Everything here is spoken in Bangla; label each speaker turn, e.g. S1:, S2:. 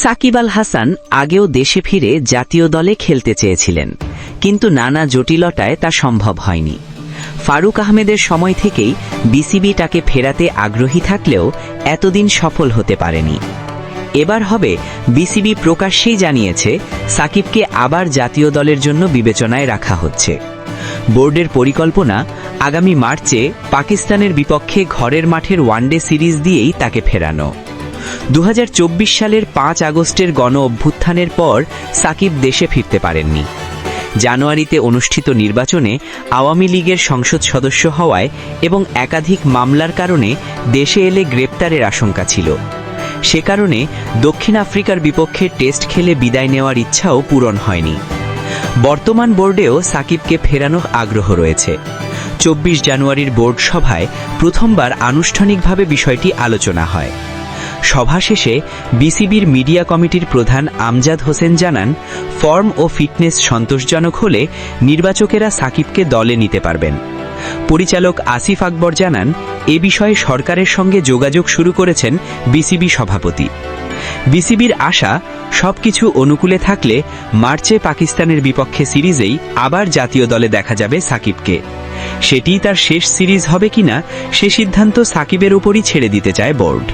S1: সাকিব আল হাসান আগেও দেশে ফিরে জাতীয় দলে খেলতে চেয়েছিলেন, কিন্তু নানা জটিলতায় তা সম্ভব হয়নি। ফারুক আহমেদের সময় থেকেই বিসিবি তাকে ফেরাতে আগ্রহী থাকলেও এতদিন সফল হতে পারেনি। এবার হবে বিসিবি প্রকাশ্যেই জানিয়েছে, সাকিবকে আবার জাতীয় দলের জন্য বিবেচনায় রাখা হচ্ছে। বোর্ডের পরিকল্পনা আগামী মার্চে পাকিস্তানের বিপক্ষে ঘরের মাঠের ওয়ানডে সিরিজ দিয়েই তাকে ফেরানো। দু হাজার চব্বিশ সালের পাঁচ আগস্টের গণ অভ্যুত্থানের পর সাকিব দেশে ফিরতে পারেননি। জানুয়ারিতে অনুষ্ঠিত নির্বাচনে আওয়ামী লীগের সংসদ সদস্য হওয়ায় এবং একাধিক মামলার কারণে দেশে এলে গ্রেপ্তারের আশঙ্কা ছিল। সে কারণে দক্ষিণ আফ্রিকার বিপক্ষে টেস্ট খেলে বিদায় নেওয়ার ইচ্ছাও পূরণ হয়নি। বর্তমান বোর্ডেও সাকিবকে ফেরানোর আগ্রহ রয়েছে। চব্বিশ জানুয়ারির বোর্ড সভায় প্রথমবার আনুষ্ঠানিকভাবে বিষয়টি আলোচনা হয়। সভা শেষে বিসিবির মিডিয়া কমিটির প্রধান আমজাদ হোসেন জানান, ফর্ম ও ফিটনেস সন্তোষজনক হলে নির্বাচকেরা সাকিবকে দলে নিতে পারবেন। পরিচালক আসিফ আকবর জানান, এ বিষয়ে সরকারের সঙ্গে যোগাযোগ শুরু করেছেন বিসিবি সভাপতি। বিসিবির আশা, সবকিছু অনুকূলে থাকলে মার্চে পাকিস্তানের বিপক্ষে সিরিজেই আবার জাতীয় দলে দেখা যাবে সাকিবকে। সেটিই তার শেষ সিরিজ হবে কিনা, সে সিদ্ধান্ত সাকিবের উপরই ছেড়ে দিতে চায় বোর্ড।